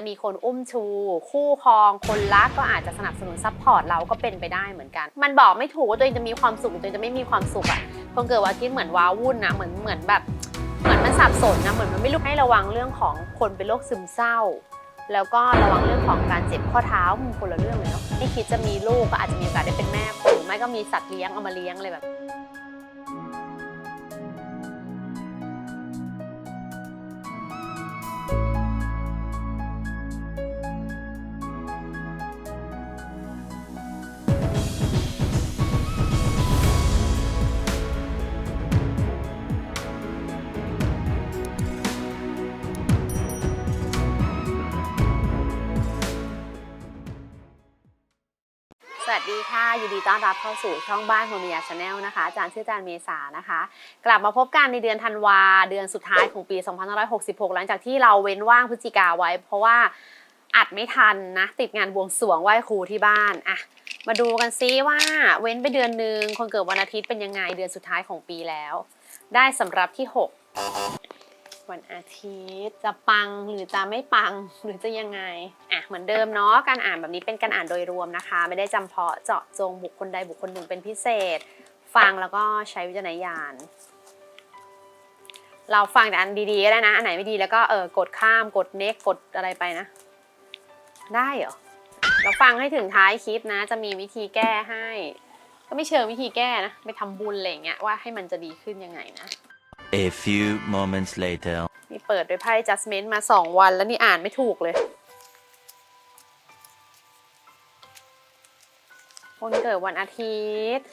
จะมีคนอุ้มชู คู่ครองคนรักก็อาจจะสนับสนุนซัพพอร์ตเราก็เป็นไปได้เหมือนกัน มันบอกไม่ถูกว่าตัวเองจะมีความสุขตัวเองจะไม่มีความสุขอะคนเกิดวันอาทิตย์เหมือนว้าวุ่นนะเหมือนเหมือนแบบเหมือนมันสับสนนะเหมือนมันไม่รู้ให้ระวังเรื่องของคนเป็นโรคซึมเศร้า แล้วก็ระวังเรื่องของการเจ็บข้อเท้ามันคนละเรื่องเลยเนาะที่คิดจะมีลูกก็อาจจะมีโอกาสได้เป็นแม่หรือไม่ก็มีสัตว์เลี้ยงเอามาเลี้ยงอะไรแบบ ค่ะยินดีต้อนรับเข้าสู่ช่องบ้านโฮมิยาชาแนลนะคะอาจารย์ชื่ออาจารย์เมษานะคะ กลับมาพบกันในเดือนธันวาเดือนสุดท้ายของปี 2566 หลังจากที่เราเว้นว่างพฤศจิกาไว้ เพราะว่าอัดไม่ทันนะ ติดงานบวงสรวงไหว้ครูที่บ้านอะมาดูกันซิว่าเว้นไปเดือนหนึ่งคนเกิดวันอาทิตย์เป็นยังไงเดือนสุดท้ายของปีแล้ว ได้สำหรับที่ 6 วันอาทิตย์ จะปังหรือจะไม่ปังหรือจะยังไงอะเหมือนเดิมเนาะการอ่านแบบนี้เป็นการอ่านโดยรวมนะคะ ไม่ได้จำเพาะเจาะจงบุคคลใดบุคคลหนึ่งเป็นพิเศษ ฟังแล้วก็ใช้วิจารณญาณเราฟังแต่อันดีๆก็ได้นะ อันไหนไม่ดีแล้วก็เออกดข้ามกดเน็กกดอะไรไปนะ ได้เหรอ เราฟังให้ถึงท้ายคลิปนะ จะมีวิธีแก้ให้ ก็ไม่เชิงวิธีแก้นะ ไปทำบุญอะไรเงี้ยว่าให้มันจะดีขึ้นยังไงนะ A few moments later. นี่เปิดด้วยไพ่ Justment มา 2 วันแล้วนี่อ่านไม่ถูกเลย คนเกิดวันอาทิตย์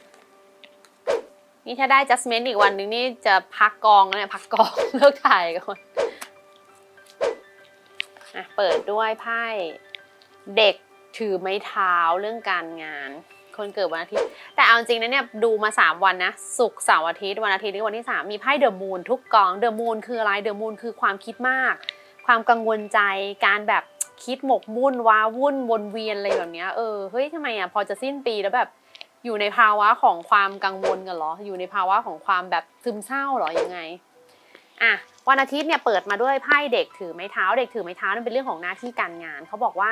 นี่ถ้าได้ Justment อีกวันหนึงนี่จะพักกองแล้วเนี่ยพักกอง เลิกถ่ายก่อนอะเปิดด้วยไพ่เด็กถือไม้เท้าเรื่องการงาน คนเกิดวันอาทิตย์ แต่เอาจริงนะเนี่ยดูมา 3 วันนะศุกร์เสาร์อาทิตย์วันอาทิตย์นี่วันที่ 3 มีไพ่เดอะมูนทุกกองเดอะมูนคืออะไรเดอะมูนคือความคิดมาก ความกังวลใจการแบบคิดหมกมุ่นว้าวุ่นวนเวียนอะไรแบบเนี้ยเออเฮ้ยทำไมอะพอจะสิ้นปีแล้วแบบอยู่ในภาวะของความกังวลกันเหรอ อยู่ในภาวะของความแบบซึมเศร้าหรอยังไงอะ วันอาทิตย์เนี่ยเปิดมาด้วยไพ่เด็กถือไม้เท้า เด็กถือไม้เท้านั่นเป็นเรื่องของหน้าที่การงาน เขาบอกว่า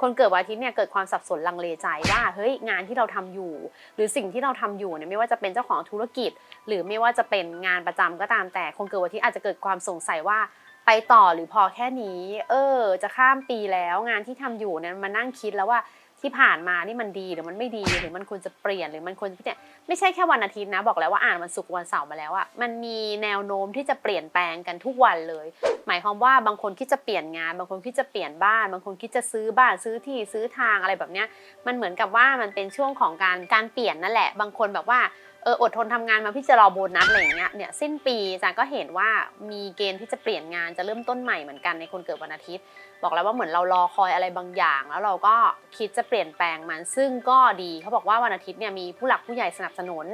คนเกิดวันอาทิตย์เนี่ยเกิดความสับสนลังเลใจว่าเฮ้ยงานที่เราทำอยู่ หรือสิ่งที่เราทำอยู่เนี่ยไม่ว่าจะเป็นเจ้าของธุรกิจ หรือไม่ว่าจะเป็นงานประจำก็ตามแต่คนเกิดวันอาทิตย์อาจจะเกิดความสงสัยว่าไปต่อหรือพอแค่นี้ เออ จะข้ามปีแล้วงานที่ทำอยู่เนี่ยมานั่งคิดแล้วว่า ที่ผ่านมานี่มันดีหรือมันไม่ดีหรือมันควรจะเปลี่ยนหรือมันควรจะเนี่ยไม่ใช่แค่วันอาทิตย์นะ บอกแล้วว่าอ่านวันศุกร์วันเสาร์มาแล้วอะมันมีแนวโน้มที่จะเปลี่ยนแปลงกันทุกวันเลย หมายความว่าบางคนคิดจะเปลี่ยนงาน บางคนคิดจะเปลี่ยนบ้าน บางคนคิดจะซื้อบ้านซื้อที่ซื้อทางอะไรแบบเนี้ยมันเหมือนกับว่ามันเป็นช่วงของการการเปลี่ยนนั่นแหละ บางคนแบบว่าเอออดทนทำงานมาพี่จะรอโบนัสอะไรอย่างเงี้ยเนี่ยสิ้นปีจารย์ก็เห็นว่ามีเกณฑ์ที่จะเปลี่ยนงานจะเริ่มต้นใหม่เหมือนกันในคนเกิดวันอาทิตย์ บอกแล้วว่าเหมือนเรารอคอยอะไรบางอย่าง แล้วเราก็คิดจะเปลี่ยนแปลงมัน ซึ่งก็ดีเขาบอกว่าวันอาทิตย์เนี่ยมีผู้หลักผู้ใหญ่สนับสนุน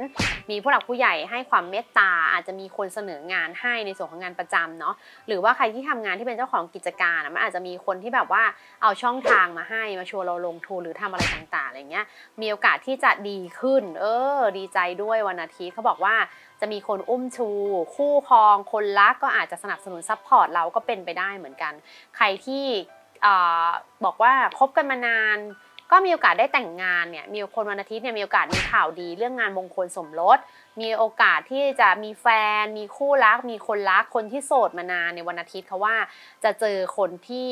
มีผู้หลักผู้ใหญ่ให้ความเมตตาอาจจะมีคนเสนองานให้ในส่วนของงานประจำเนาะหรือว่าใครที่ทำงานที่เป็นเจ้าของกิจการอะมันอาจจะมีคนที่แบบว่าเอาช่องทางมาให้มาชวนเราลงทุนหรือทำอะไรต่างๆอะไรเงี้ยมีโอกาสที่จะดีขึ้น เออ ดีใจด้วยวันอาทิตย์เขาบอกว่า จะมีคนอุ้มชู คู่ครอง คนรักก็อาจจะสนับสนุนซัพพอร์ตเราก็เป็นไปได้เหมือนกัน ใครที่บอกว่าคบกันมานาน ก็มีโอกาสได้แต่งงานเนี่ยมีคนวันอาทิตย์เนี่ยมีโอกาสมีข่าวดี เรื่องงานมงคลสมรส มีโอกาสที่จะมีแฟน มีคู่รัก มีคนรักคนที่โสดมานานในวันอาทิตย์เขาว่าจะเจอคนที่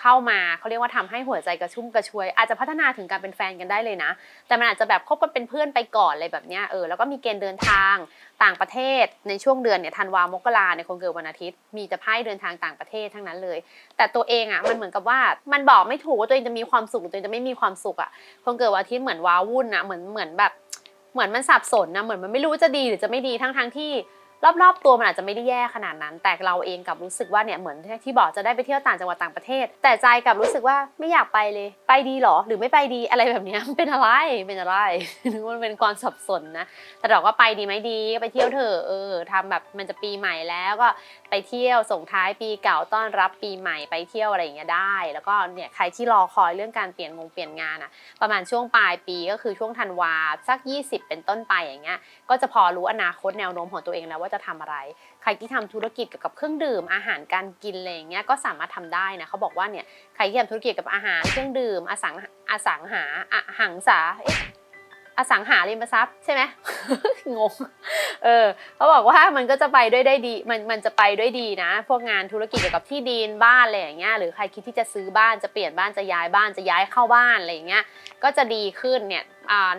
เข้ามาเขาเรียกว่าทำให้หัวใจกระชุ่มกระชวย อาจจะพัฒนาถึงการเป็นแฟนกันได้เลยนะ แต่มันอาจจะแบบคบกันเป็นเพื่อนไปก่อนอะไรแบบเนี้ยเออแล้วก็มีเกณฑ์เดินทางต่างประเทศในช่วงเดือนเนี่ยธันวามกราในคนเกิดวันอาทิตย์ มีแต่ไพ่เดินทางต่างประเทศทั้งนั้นเลย แต่ตัวเองอะมันเหมือนกับว่ามันบอกไม่ถูกว่าตัวเองจะมีความสุขหรือตัวเองจะไม่มีความสุขอะคนเกิดวันอาทิตย์เหมือนว้าวุ่นอะเหมือนเหมือนแบบเหมือนมันสับสนนะเหมือนมันไม่รู้จะดีหรือจะไม่ดีทั้งทั้งที่ รอบๆตัวมันอาจจะไม่ได้แย่ขนาดนั้น แต่เราเองกับรู้สึกว่าเนี่ยเหมือนที่บอกจะได้ไปเที่ยวต่างจังหวัดต่างประเทศ แต่ใจกับรู้สึกว่าไม่อยากไปเลย ไปดีหรอหรือไม่ไปดีอะไรแบบนี้มันเป็นอะไรเป็นอะไรมันเป็นความสับสนนะแต่เราก็ไปดีไหมดีก็ไปเที่ยวเถอะเออทำแบบมันจะปีใหม่แล้วก็ไปเที่ยวส่งท้ายปีเก่าต้อนรับปีใหม่ไปเที่ยวอะไรอย่างเงี้ยได้ แล้วก็เนี่ยใครที่รอคอยเรื่องการเปลี่ยนงงเปลี่ยนงานอะประมาณช่วงปลายปีก็คือช่วงธันวาสัก 20 เป็นต้นไปอย่างเงี้ยก็จะพอรู้อนาคตแนวโน้มของตัวเองแล้วว่าจะทำอะไร ใครที่ทำธุรกิจเกี่ยวกับเครื่องดื่มอาหารการกินอะไรอย่างเงี้ยก็สามารถทำได้นะเขาบอกว่าเนี่ยใครที่ทำธุรกิจกับอาหารเครื่องดื่มอสังอสังหาอหังสาเอ๊ะอสังหาริมทรัพย์ใช่ไหมงง เออเขาบอกว่ามันก็จะไปด้วยได้ดี มันมันจะไปด้วยดีนะ พวกงานธุรกิจเกี่ยวกับที่ดินบ้านอะไรอย่างเงี้ย หรือใครคิดที่จะซื้อบ้านจะเปลี่ยนบ้านจะย้ายบ้านจะย้ายเข้าบ้านอะไรอย่างเงี้ย ก็จะดีขึ้นเนี่ย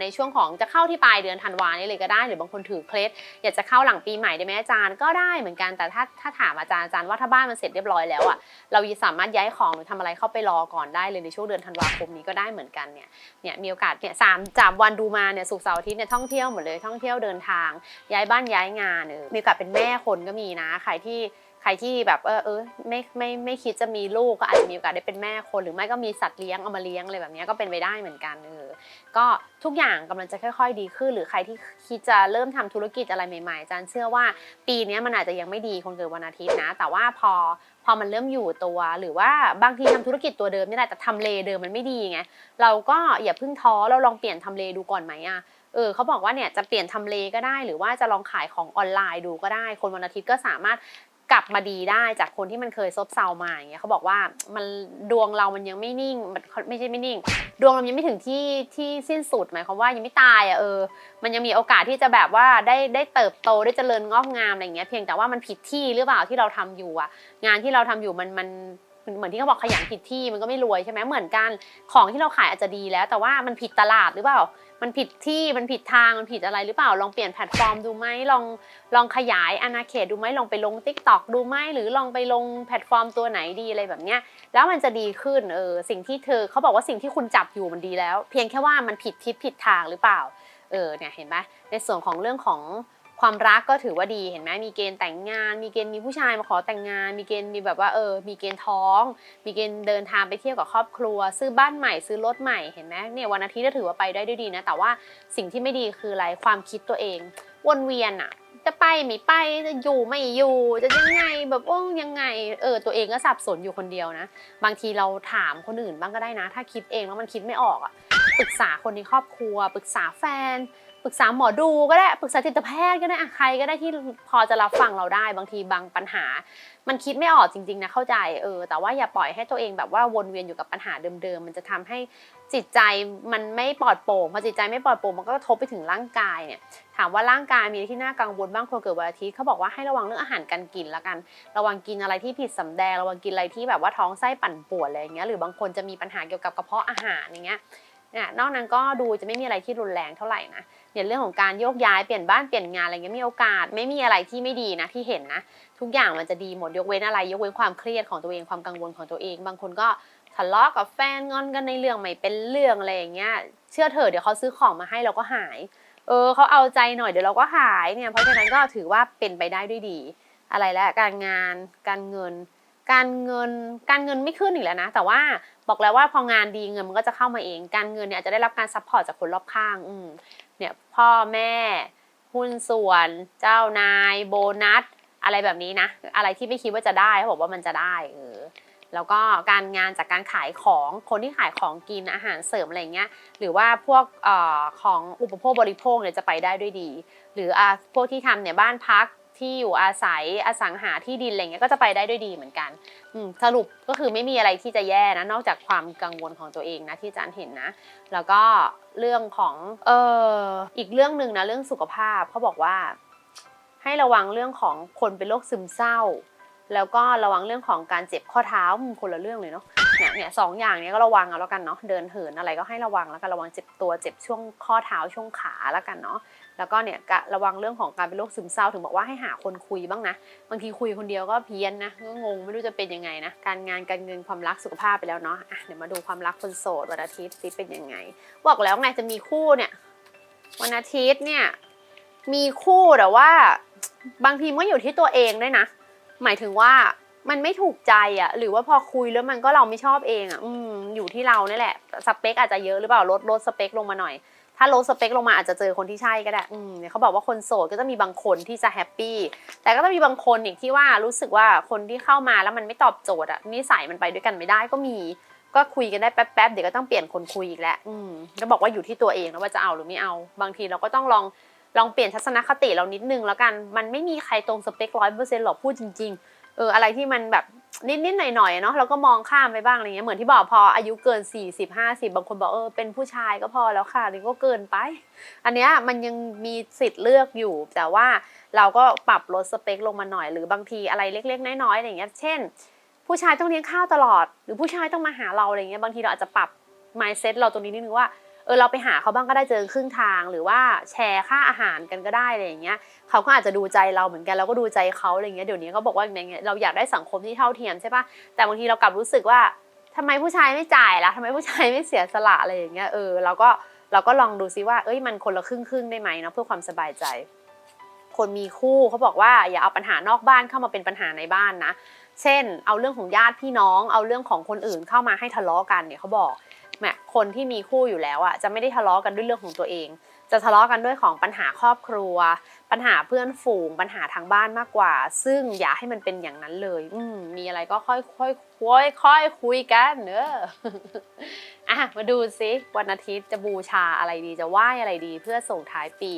ในช่วงของจะเข้าที่ปลายเดือนธันวานี่เลยก็ได้ หรือบางคนถือเคล็ดอยากจะเข้าหลังปีใหม่ได้ไหมอาจารย์ก็ได้เหมือนกันแต่ถ้าถ้าถามอาจารย์อาจารย์ว่าถ้าบ้านมันเสร็จเรียบร้อยแล้วอะเราสามารถย้ายของหรือทำอะไรเข้าไปรอก่อนได้เลยในช่วงเดือนธันวาคมนี้ก็ได้เหมือนกันเนี่ยเนี่ยมีโอกาสเนี่ยสามจามวันดูมาเนี่ยสุกเสาร์อาทิตย์เนี่ยท่องเที่ยวหมดเลยท่องเที่ยวเดินทาง ย้ายบ้านย้ายงานเออมีโอกาสเป็นแม่คนก็มีนะใครที่ รที่แบบเออเออไม่ไม่ไม่คิดจะมีลูกก็อาจจะมีโอกาสได้เป็นแม่คนหรือไม่ก็มีสัตว์เลี้ยงเอามาเลี้ยงอะไรแบบนี้ก็เป็นไปได้เหมือนกันเออก็ทุกอย่างกำลังจะค่อย ๆ ดีขึ้น หรือใครที่คิดจะเริ่มทำธุรกิจอะไรใหม่ๆจารย์เชื่อว่าปีนี้มันอาจจะยังไม่ดีคนเกิดวันอาทิตย์นะ แต่ว่าพอพอมันเริ่มอยู่ตัวหรือว่าบางทีทำธุรกิจตัวเดิมนี่แหละแต่ทำเลเดิมมันไม่ดีไงเราก็อย่าเพิ่งท้อเราลองเปลี่ยนทำเลดูก่อนไหมอะเออเขาบอกว่าเนี่ยจะเปลี่ยนทำเลก็ได้ หรือว่าจะลองขายของออนไลน์ดูก็ได้ คนวันอาทิตย์ก็สามารถ กลับมาดีได้จากคนที่มันเคยซบเซามาอย่างเงี้ยเขาบอกว่ามันดวงเรามันยังไม่นิ่งมันไม่ใช่ไม่นิ่ง ดวงเรายังไม่ถึงที่ที่สิ้นสุดหมายความว่ายังไม่ตายอะเออ มันยังมีโอกาสที่จะแบบว่าได้ได้เติบโตได้เจริญงอกงามอะไรเงี้ยเพียงแต่ว่ามันผิดที่หรือเปล่าที่เราทำอยู่อะ งานที่เราทำอยู่มันมันเหมือนที่เขาบอกขยันผิดที่มันก็ไม่รวยใช่ไหมเหมือนกันของที่เราขายอาจจะดีแล้ว แต่ว่ามันผิดตลาดหรือเปล่า มันผิดที่มันผิดทางมันผิดอะไรหรือเปล่าลองเปลี่ยนแพลตฟอร์มดูไหมลองลองขยายอาณาเขตดูไหมลองไปลง t ิ k t o k ดูไหมหรือลองไปลงแพลตฟอร์มตัวไหนดีอะไรแบบเนี้ยแล้วมันจะดีขึ้นเออสิ่งที่เธอเขาบอกว่าสิ่งที่คุณจับอยู่มันดีแล้ว เพียงแค่ว่ามันผิดทิศผิดทางหรือเปล่าเออเนี่ยเห็นไหมในส่วนของเรื่องของ ความรักก็ถือว่าดีเห็นไหมมีเกณฑ์แต่งงาน มีเกณฑ์มีผู้ชายมาขอแต่งงาน มีเกณฑ์มีแบบว่าเออ มีเกณฑ์ท้อง มีเกณฑ์เดินทางไปเที่ยวกับครอบครัว ซื้อบ้านใหม่ซื้อรถใหม่เห็นไหมเนี่ยวันอาทิตย์ก็ถือว่าไปได้ด้วยดีนะแต่ว่าสิ่งที่ไม่ดีคืออะไรความคิดตัวเอง วนเวียนอะจะไปไม่ไปจะอยู่ไม่อยู่ จะยังไงแบบโอ้ยังไงเออตัวเองก็สับสนอยู่คนเดียวนะ บางทีเราถามคนอื่นบ้างก็ได้นะ ถ้าคิดเองแล้วมันคิดไม่ออกอะปรึกษาคนในครอบครัว ปรึกษาแฟน ปรึกษาหมอดูก็ได้ปรึกษาจิตแพทย์ก็ได้ใครก็ได้ที่พอจะรับฟังเราได้บางทีบางปัญหา มันคิดไม่ออกจริง ๆ นะเข้าใจเออแต่ว่าอย่าปล่อยให้ตัวเองแบบว่าวนเวียนอยู่กับปัญหาเดิมๆมันจะทำให้จิตใจมันไม่ปลอดโปร่งพอจิตใจไม่ปลอดโปร่งมันก็กระทบไปถึงร่างกายเนี่ยถามว่าร่างกายมีที่น่ากังวลบ้างคนเกิดวันอาทิตย์เขาบอกว่าให้ระวังเรื่องอาหารการกินละกัน ระวังกินอะไรที่ผิดสำแดง ระวังกินอะไรที่แบบว่าท้องไส้ปั่นป่วนอะไรอย่างเงี้ยหรือบางคนจะมีปัญหาเกี่ยวกับกระเพาะอาหารอย่างเงี้ย นี่ยนอกนั้นก็ดูจะไม่มีอะไรที่รุนแรงเท่าไหร่นะเนี่ยเรื่องของการโยกย้ายเปลี่ยนบ้านเปลี่ยนงานอะไรเงี้ยมีโอกาส ไม่มีอะไรที่ไม่ดีนะที่เห็นนะ ทุกอย่างมันจะดีหมดยกเว้นอะไร ยกเว้นความเครียดของตัวเองความกังวลของตัวเอง บางคนก็ทะเลาะกับแฟนงอนกันในเรื่องไม่เป็นเรื่องอะไรอย่างเงี้ยเชื่อเถอะเดี๋ยวเขาซื้อของมาให้เราก็หายเออเขาเอาใจหน่อยเดี๋ยวเราก็หายเนี่ยเพราะฉะนั้นก็ถือว่าเป็นไปได้ด้วยดี อะไรแล้วการงานการเงิน การเงินการเงินไม่ขึ้นอีกแล้วนะ แต่ว่าบอกแล้วว่าพองานดีเงินมันก็จะเข้ามาเอง การเงินเนี่ยอาจจะได้รับการซัพพอร์ตจากคนรอบข้างอืเนี่ยพ่อแม่หุ้นส่วน เจ้านาย โบนัส อะไรแบบนี้นะ อะไรที่ไม่คิดว่าจะได้เขาบอกว่ามันจะได้เออแล้วก็การงานจากการขายของคนที่ขายของกินอาหารเสริมอะไรเงี้ยหรือว่าพวกเอ่อของอุปโภคบริโภคเนี่ยจะไปได้ด้วยดี หรืออพวกที่ทำเนี่ยบ้านพัก ที่อยู่อาศัยอสังหาที่ดินอะไรเงี้ยก็จะไปได้ด้วยดีเหมือนกันสรุปก็คือไม่มีอะไรที่จะแย่นะนอกจากความกังวลของตัวเองนะที่อาจารย์เห็นนะ แล้วก็เรื่องของเอออีกเรื่องหนึ่งนะเรื่องสุขภาพเขาบอกว่า ให้ระวังเรื่องของคนเป็นโรคซึมเศร้า แล้วก็ระวังเรื่องของการเจ็บข้อเท้าอืมคนละเรื่องเลยเนาะเนี่ยเนี่ยสองอย่างนี้ก็ระวังเอาแล้วกันเนาะเดินเหินอะไรก็ให้ระวังแล้วกันระวังเจ็บตัวเจ็บช่วงข้อเท้าช่วงขาแล้วกันเนาะ แล้วก็เนี่ยระวังเรื่องของการเป็นโรคซึมเศร้าถึงบอกว่าให้หาคนคุยบ้างนะ บางทีคุยคนเดียวก็เพี้ยนนะก็งงไม่รู้จะเป็นยังไงนะ การงานการเงินความรักสุขภาพไปแล้วเนาะอะเดี๋ยวมาดูความรักคนโสดวันอาทิตย์ซิเป็นยังไง บอกแล้วไงจะมีคู่เนี่ยวันอาทิตย์เนี่ยมีคู่แต่ว่า บางทีมันอยู่ที่ตัวเองด้วยนะ หมายถึงว่ามันไม่ถูกใจอะหรือว่าพอคุยแล้วมันก็เราไม่ชอบเองอะ อืมอยู่ที่เรานี่แหละ สเปคอาจจะเยอะหรือเปล่าลดลดสเปคลงมาหน่อย ถ้าลดสเปคลงมาอาจจะเจอคนที่ใช่ก็ได้อืมเขาบอกว่าคนโสดก็จะมีบางคนที่จะแฮปปี้ แต่ก็จะมีบางคนอีกที่ว่ารู้สึกว่าคนที่เข้ามาแล้วมันไม่ตอบโจทย์อะนิสัยมันไปด้วยกันไม่ได้ก็มี ก็คุยกันได้แป๊บๆเดี๋ยวก็ต้องเปลี่ยนคนคุยอีกแล้วอืมก็บอกว่าอยู่ที่ตัวเองนะว่าจะเอาหรือไม่เอา บางทีเราก็ต้องลองลองเปลี่ยนทัศนคติเรานิดนึงแล้วกัน มันไม่มีใครตรงสเปคร้อยเปอร์เซ็นต์หรอกพูดจริง ๆ เอออะไรที่มันแบบ นิดๆหน่อยๆเนาะเราก็มองข้ามไปบ้างอะไรเงี้ยเหมือนที่บอกพออายุเกิน 40 50 บางคนบอกเออเป็นผู้ชายก็พอแล้วค่ะนี่ก็เกินไป อันเนี้ยมันยังมีสิทธิ์เลือกอยู่ แต่ว่าเราก็ปรับลดสเปคลงมาหน่อยหรือบางทีอะไรเล็ก ๆ น้อยๆอะไรเงี้ยเช่น ผู้ชายต้องเลี้ยงข้าวตลอด หรือผู้ชายต้องมาหาเราอะไรเงี้ยบางทีเราอาจจะปรับ mindset เราตรงนี้นิดนึงว่า เออเราไปหาเขาบ้างก็ได้เจอครึ่งทางหรือว่าแชร์ค่าอาหารกันก็ได้อะไรอย่างเงี้ยเขาก็อาจจะดูใจเราเหมือนกันเราก็ดูใจเขาอะไรเงี้ยเดี๋ยวนี้เขาบอกว่าอย่างเงี้ยเราอยากได้สังคมที่เท่าเทียมใช่ปะแต่บางทีเรากลับรู้สึกว่าทำไมผู้ชายไม่จ่ายล่ะทำไมผู้ชายไม่เสียสละอะไรอย่างเงี้ยเออเราก็เราก็ลองดูซิว่าเอ้ยมันคนละครึ่งครึ่งได้ไหมเนาะเพื่อความสบายใจ คนมีคู่เขาบอกว่าอย่าเอาปัญหานอกบ้านเข้ามาเป็นปัญหาในบ้านนะ เช่น เอาเรื่องของญาติพี่น้อง เอาเรื่องของคนอื่นเข้ามาให้ทะเลาะกันเนี่ยเขาบอก แหมคนที่มีคู่อยู่แล้วอะจะไม่ได้ทะเลาะกันด้วยเรื่องของตัวเอง จะทะเลาะกันด้วยของปัญหาครอบครัว ปัญหาเพื่อนฝูง ปัญหาทางบ้านมากกว่า ซึ่งอย่าให้มันเป็นอย่างนั้นเลย อืมมีอะไรก็ค่อยค่อยค่อยค่อยคุยกันเนอะอะมาดูซิวันอาทิตย์จะบูชาอะไรดีจะไหว้อะไรดีเพื่อส่งท้ายปี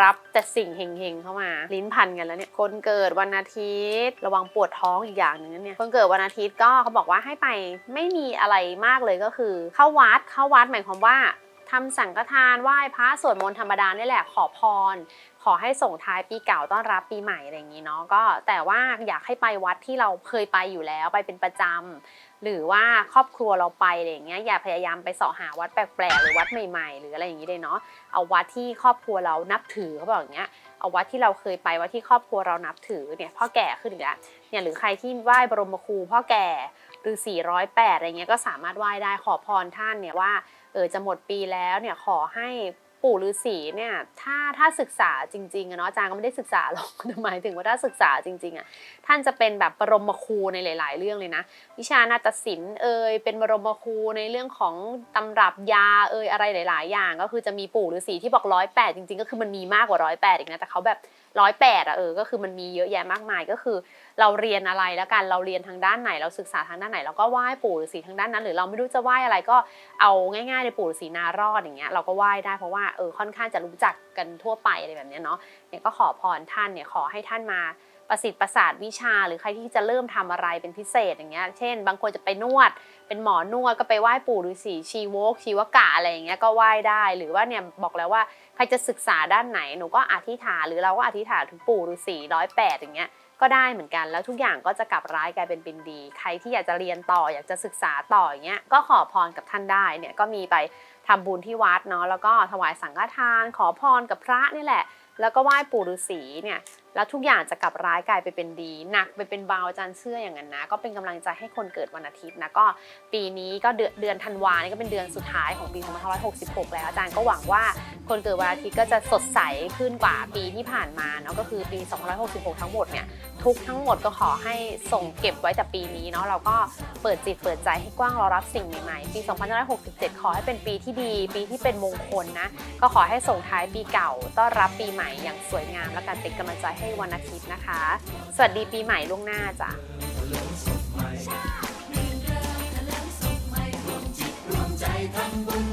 รับแต่สิ่งเฮงๆเข้ามา ลิ้นพันกันแล้วเนี่ยคนเกิดวันอาทิตย์ ระวังปวดท้องอีกอย่างหนึ่งเนี่ยคนเกิดวันอาทิตย์ก็เขาบอกว่าให้ไปไม่มีอะไรมากเลยก็คือ เข้าวัดเข้าวัดหมายความว่าทำสังฆทานไหว้พระสวดมนต์ธรรมดานี่แหละขอพร ขอให้ส่งท้ายปีเก่าต้อนรับปีใหม่อะไรอย่างนี้เนาะก็แต่ว่าอยากให้ไปวัดที่เราเคยไปอยู่แล้วไปเป็นประจำ หรือว่าครอบครัวเราไปอะไรอย่างเงี้ยอย่าพยายามไปสาะหาวัดแปลกๆหรือวัดใหม่ๆ หรืออะไรอย่างนี้เลยเนาะเอาวัดที่ครอบครัวเรานับถือเขาบอกอย่างเงี้ยเอาวัดที่เราเคยไปวัดที่ครอบครัวเรานับถือเนี่ยพ่อแก่ขึ้นอีกแล้วเนี่ยหรือใครที่ไหว้บรมครูพ่อแก่หรือ 408 อะไรเงี้ยก็สามารถไหว้ได้ขอพรท่านเนี่ยว่าเออจะหมดปีแล้วเนี่ยขอให้ ปู่ฤาษีเนี่ยถ้าถ้าศึกษาจริงๆอะเนาะอาจารย์ก็ไม่ได้ศึกษาหรอกหมายถึงว่าถ้าศึกษาจริงๆอะท่านจะเป็นแบบบรมครูในหลาย ๆ เรื่องเลยนะ วิชานาฏศิลป์เอยเป็นบรมครูในเรื่องของตำรับยาเอยอะไรหลาย ๆ อย่าง ก็คือจะมีปู่ฤาษีที่บอกร้อยแปดจริง ๆ ก็คือมันมีมากกว่าร้อยแปดอีกนะแต่เขาแบบ ร้อยแปดอะเออ ก็คือมันมีเยอะแยะมากมาย ก็คือ เราเรียนอะไรแล้วกัน เราเรียนทางด้านไหน เราศึกษาทางด้านไหน เราก็ไหว้ปู่ฤาษีทางด้านนั้น หรือเราไม่รู้จะไหว้อะไรก็เอาง่ายๆในปู่ฤาษีนารอดอย่างเงี้ย เราก็ไหว้ได้เพราะว่าเออค่อนข้างจะรู้จักกันทั่วไปอะไรแบบเนี้ยเนาะ เนี่ยก็ขอพรท่านเนี่ยขอให้ท่านมาประสิทธิ์ประสาทวิชา หรือใครที่จะเริ่มทำอะไรเป็นพิเศษอย่างเงี้ย เช่น บางคนจะไปนวด เป็นหมอนวดก็ไปไหว้ปู่ฤาษีชีวกชีวกะอะไรอย่างเงี้ยก็ไหว้ได้ หรือว่าเนี่ยบอกแล้วว่า รจะศึกษาด้านไหนหนูก็อธิษฐานหรือเราก็อธิษฐานถึงปู่ฤาษีร้อยแปดอย่างเงี้ยก็ได้เหมือนกันแล้วทุกอย่างก็จะกลับร้ายกลายเป็นเป็นดี ใครที่อยากจะเรียนต่ออยากจะศึกษาต่ออย่างเงี้ยก็ขอพรกับท่านได้เนี่ยก็มีไปทำบุญที่วัดเนาะแล้วก็ถวายสังฆทาน ขอพรกับพระนี่แหละ แล้วก็ไหว้ปู่ฤาษีเนี่ย แล้วทุกอย่างจะกลับร้ายกลายไปเป็นดี หนักไปเป็นเบาอาจารย์เชื่ออย่างนั้นนะ ก็เป็นกำลังใจให้คนเกิดวันอาทิตย์นะก็ปีนี้ก็เดือนเดือนธันวานี่ก็เป็นเดือนสุดท้ายของปี2566 แล้วอาจารย์ก็หวังว่าคนเกิดวันอาทิตย์ก็จะสดใสขึ้นกว่าปีที่ผ่านมาเนาะก็คือปี2566 ทั้งหมดเนี่ยทุกทั้งหมดก็ขอให้ส่งเก็บไว้แต่ปีนี้เนาะเราก็เปิดจิตเปิดใจให้กว้างรอรับสิ่งใหม่ๆปี 2567 ขอให้เป็นปีที่ดี ปีที่เป็นมงคลนะก็ขอให้ส่งท้ายปีเก่าต้อนรับปีใหม่อย่างสวยงามและการเป็นกำลังใจใช่วันอาทิตย์นะคะ สวัสดีปีใหม่ล่วงหน้าจ้ะทำ